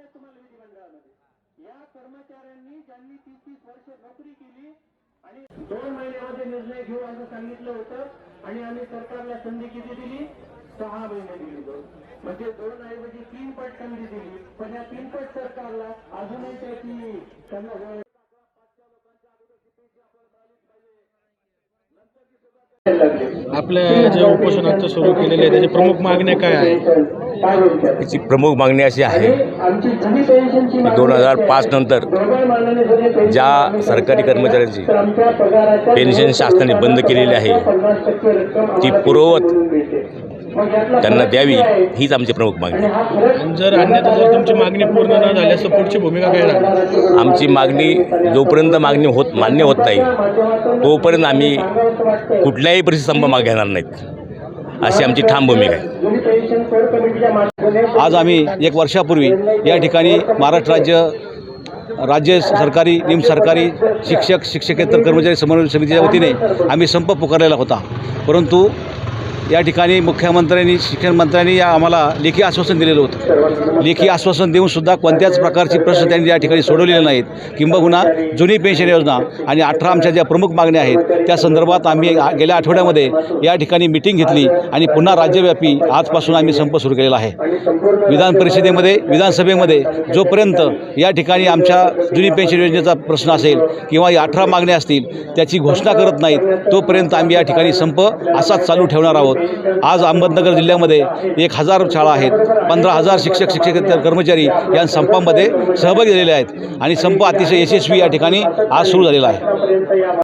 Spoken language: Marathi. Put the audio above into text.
नाहीत तुम्हाला विधिमंडळामध्ये. या कर्मचाऱ्यांनी ज्यांनी तीस तीस वर्ष नोकरी केली आणि दोन महिन्यामध्ये निर्णय घेऊ असं सांगितलं होतं आणि आम्ही सरकारला संधी किती दिली? सहा महिने दिली दोन. म्हणजे दोन ऐवजी तीन पट संधी दिली. पण या तीन पट सरकारला अजूनही त्याची त्यांना आपलं आपल्या जे उपोषण आता सुरू केलेले आहे त्याची प्रमुख मागण्या काय आहे त्याची याची प्रमुख मागणी अशी आहे की दोन हजार पाच नंतर ज्या सरकारी कर्मचाऱ्यांची पेन्शन शासनाने बंद केलेली आहे, ती पूर्ववत त्यांना द्यावी? हीच आमची प्रमुख मागणी. जर अन्यथा जर तुमची मागणी पूर्ण न झाल्यास पुढची भूमिका काय राहील? आमची मागणी जोपर्यंत मागणी होत मान्य होत नाही तोपर्यंत आम्ही कुठल्याही परिस्थितीत संप मागे घेणार नाहीत. अशी आमची ठाम भूमिका आहे. आज आम्ही एक वर्षापूर्वी या ठिकाणी महाराष्ट्र राज्य राज्य सरकारी निम सरकारी शिक्षक शिक्षकेतर कर्मचारी समन्वय समितीच्या वतीने आम्ही संप पुकारलेला होता. परंतु या ठिकाणी मुख्यमंत्र्यांनी शिक्षण मंत्र्यांनी या आम्हाला लेखी आश्वासन दिलेलं होतं. लेखी आश्वासन देऊनसुद्धा कोणत्याच प्रकारचे प्रश्न त्यांनी या ठिकाणी सोडवलेले नाहीत. किंबहुना जुनी पेन्शन योजना आणि अठरा आमच्या ज्या प्रमुख मागण्या आहेत त्या संदर्भात आम्ही गेल्या आठवड्यामध्ये या ठिकाणी मिटिंग घेतली आणि पुन्हा राज्यव्यापी आजपासून आम्ही संप सुरू केलेला आहे. विधान परिषदेमध्ये विधानसभेमध्ये जोपर्यंत या ठिकाणी आमच्या जुनी पेन्शन योजनेचा प्रश्न असेल किंवा या अठरा मागण्या असतील त्याची घोषणा करत नाहीत तोपर्यंत आम्ही या ठिकाणी संप असाच चालू ठेवणार आहोत. आज अहमदनगर जिल्ह्यामध्ये एक हजार शाळा आहेत. पंधरा हजार शिक्षक शिक्षक कर्मचारी या संपामध्ये सहभागी झालेले आहेत. आणि संप अतिशय यशस्वी या ठिकाणी आज सुरू झालेला आहे.